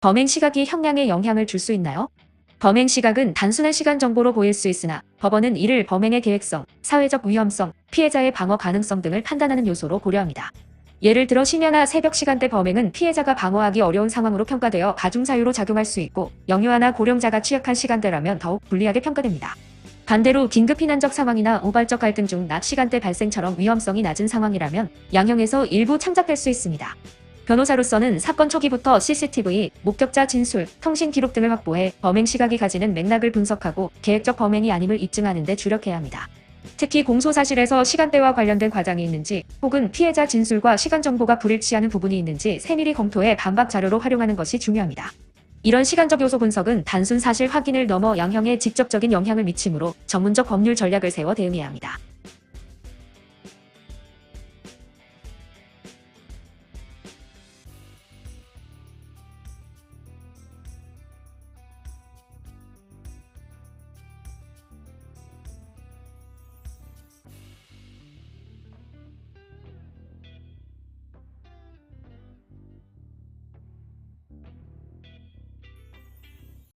범행 시각이 형량에 영향을 줄 수 있나요? 범행 시각은 단순한 시간 정보로 보일 수 있으나 법원은 이를 범행의 계획성, 사회적 위험성, 피해자의 방어 가능성 등을 판단하는 요소로 고려합니다. 예를 들어 심야나 새벽 시간대 범행은 피해자가 방어하기 어려운 상황으로 평가되어 가중 사유로 작용할 수 있고 영유아나 고령자가 취약한 시간대라면 더욱 불리하게 평가됩니다. 반대로 긴급 피난적 상황이나 우발적 갈등 중 낮 시간대 발생처럼 위험성이 낮은 상황이라면 양형에서 일부 참작될 수 있습니다. 변호사로서는 사건 초기부터 CCTV, 목격자 진술, 통신 기록 등을 확보해 범행 시각이 가지는 맥락을 분석하고 계획적 범행이 아님을 입증하는 데 주력해야 합니다. 특히 공소 사실에서 시간대와 관련된 과장이 있는지 혹은 피해자 진술과 시간 정보가 불일치하는 부분이 있는지 세밀히 검토해 반박 자료로 활용하는 것이 중요합니다. 이런 시간적 요소 분석은 단순 사실 확인을 넘어 양형에 직접적인 영향을 미치므로 전문적 법률 전략을 세워 대응해야 합니다.